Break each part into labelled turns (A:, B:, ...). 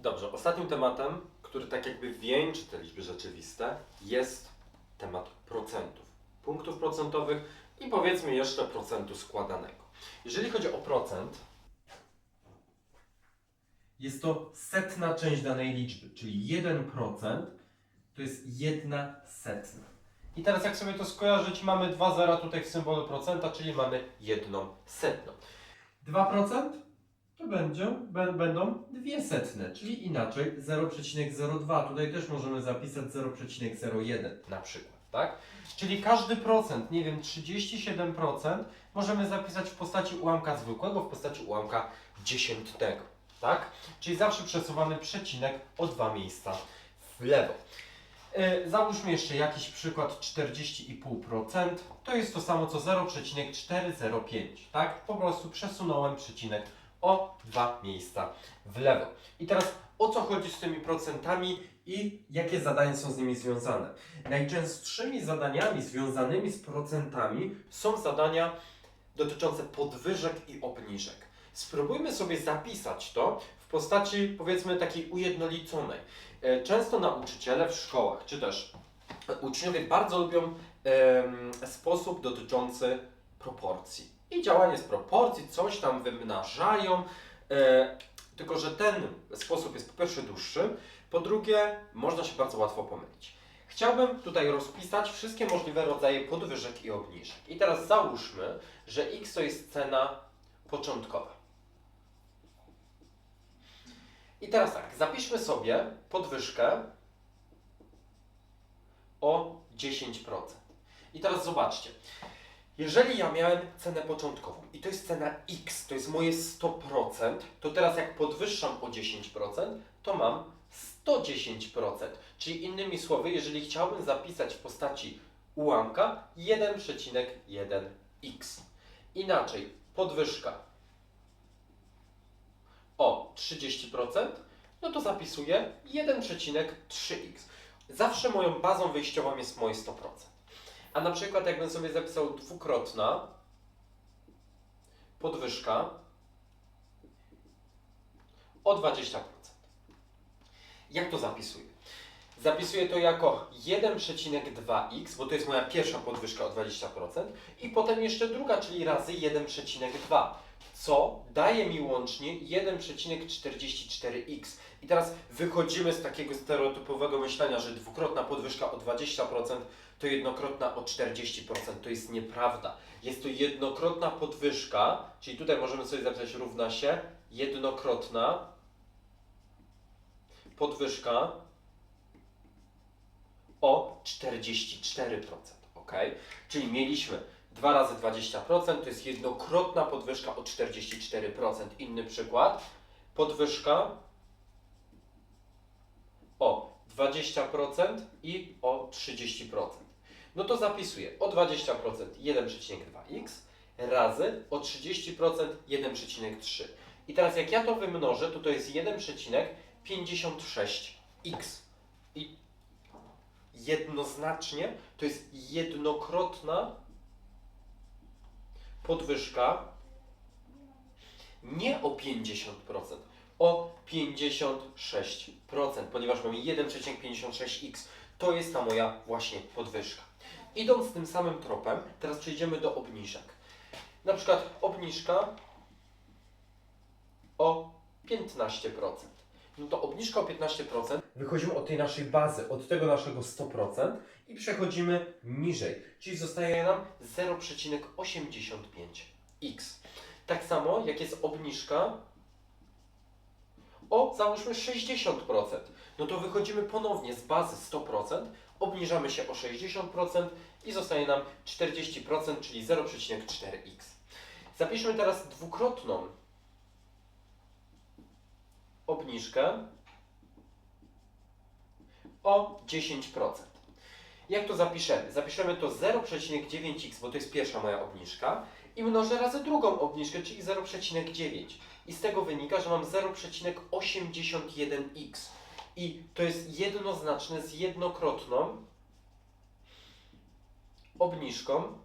A: Dobrze, ostatnim tematem, który tak jakby wieńczy te liczby rzeczywiste, jest temat procentów. Punktów procentowych i powiedzmy jeszcze procentu składanego. Jeżeli chodzi o procent, jest to setna część danej liczby, czyli 1% to jest jedna setna. I teraz jak sobie to skojarzyć, mamy dwa zera tutaj w symbolu procenta, czyli mamy jedną setną. 2% to będzie, bę- będą dwie setne, czyli inaczej 0,02. Tutaj też możemy zapisać 0,01 na przykład, tak? Czyli każdy procent, nie wiem, 37% możemy zapisać w postaci ułamka zwykłego, w postaci ułamka dziesiętnego, tak? Czyli zawsze przesuwamy przecinek o dwa miejsca w lewo. Yy, Załóżmy jeszcze jakiś przykład 40,5%. To jest to samo co 0,405, tak? Po prostu przesunąłem przecinek o dwa miejsca w lewo. I teraz o co chodzi z tymi procentami i jakie zadania są z nimi związane? Najczęstszymi zadaniami związanymi z procentami są zadania dotyczące podwyżek i obniżek. Spróbujmy sobie zapisać to w postaci powiedzmy takiej ujednoliconej. E, Często nauczyciele w szkołach, czy też uczniowie bardzo lubią sposób dotyczący proporcji. I działanie z proporcji, coś tam wymnażają, e, tylko że ten sposób jest po pierwsze dłuższy, po drugie można się bardzo łatwo pomylić. Chciałbym tutaj rozpisać wszystkie możliwe rodzaje podwyżek i obniżek. I teraz załóżmy, że x to jest cena początkowa. I teraz tak, zapiszmy sobie podwyżkę o 10%. I teraz zobaczcie. Jeżeli ja miałem cenę początkową i to jest cena X, to jest moje 100%, to teraz jak podwyższam o 10%, to mam 110%. Czyli innymi słowy, jeżeli chciałbym zapisać w postaci ułamka 1,1x. Inaczej, podwyżka o 30%, no to zapisuję 1,3x. Zawsze moją bazą wyjściową jest moje 100%. A na przykład jakbym sobie zapisał dwukrotna podwyżka o 20%. Jak to zapisuję? Zapisuję to jako 1,2x, bo to jest moja pierwsza podwyżka o 20%, i potem jeszcze druga, czyli razy 1,2, co daje mi łącznie 1,44x. I teraz wychodzimy z takiego stereotypowego myślenia, że dwukrotna podwyżka o 20% to jednokrotna o 40%. To jest nieprawda. Jest to jednokrotna podwyżka, czyli tutaj możemy sobie zapisać równa się jednokrotna podwyżka o 44%. Ok? Czyli mieliśmy 2 razy 20%, to jest jednokrotna podwyżka o 44%. Inny przykład. Podwyżka o 20% i o 30%. No to zapisuję o 20% 1,2x razy o 30% 1,3. I teraz jak ja to wymnożę, to to jest 1,56x. I jednoznacznie to jest jednokrotna podwyżka nie o 50%, o 56%, ponieważ mamy 1,56x. To jest ta moja właśnie podwyżka. Idąc tym samym tropem, teraz przejdziemy do obniżek. Na przykład obniżka o 15%. No to obniżka o 15%. Wychodzimy od tej naszej bazy, od tego naszego 100% i przechodzimy niżej, czyli zostaje nam 0,85x. Tak samo jak jest obniżka o załóżmy 60%. No to wychodzimy ponownie z bazy 100%, obniżamy się o 60% i zostaje nam 40%, czyli 0,4x. Zapiszmy teraz dwukrotną obniżkę o 10%. Jak to zapiszemy? Zapiszemy to 0,9x, bo to jest pierwsza moja obniżka i mnożę razy drugą obniżkę, czyli 0,9. I z tego wynika, że mam 0,81x. I to jest jednoznaczne z jednokrotną obniżką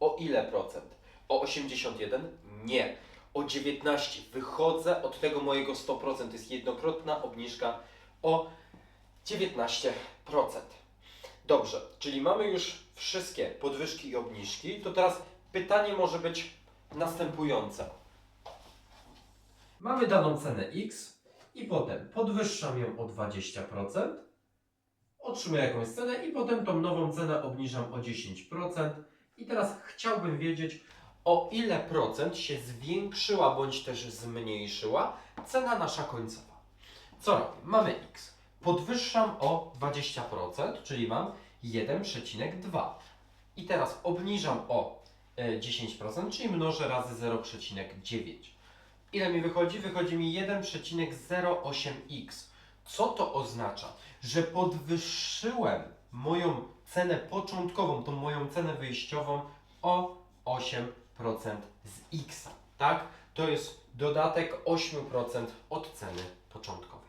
A: o ile procent? O 81? Nie. O 19. Wychodzę od tego mojego 100%. To jest jednokrotna obniżka o 19%. Dobrze, czyli mamy już wszystkie podwyżki i obniżki. To teraz pytanie może być następujące. Mamy daną cenę X i potem podwyższam ją o 20%, otrzymuję jakąś cenę i potem tą nową cenę obniżam o 10%. I teraz chciałbym wiedzieć, o ile procent się zwiększyła bądź też zmniejszyła cena nasza końcowa. Co robię? Mamy X. Podwyższam o 20%, czyli mam 1,2. I teraz obniżam o e, 10%, czyli mnożę razy 0,9. Ile mi wychodzi? Wychodzi mi 1,08x. Co to oznacza? Że podwyższyłem moją cenę początkową, tą moją cenę wyjściową o 8% z x. Tak? To jest dodatek 8% od ceny początkowej.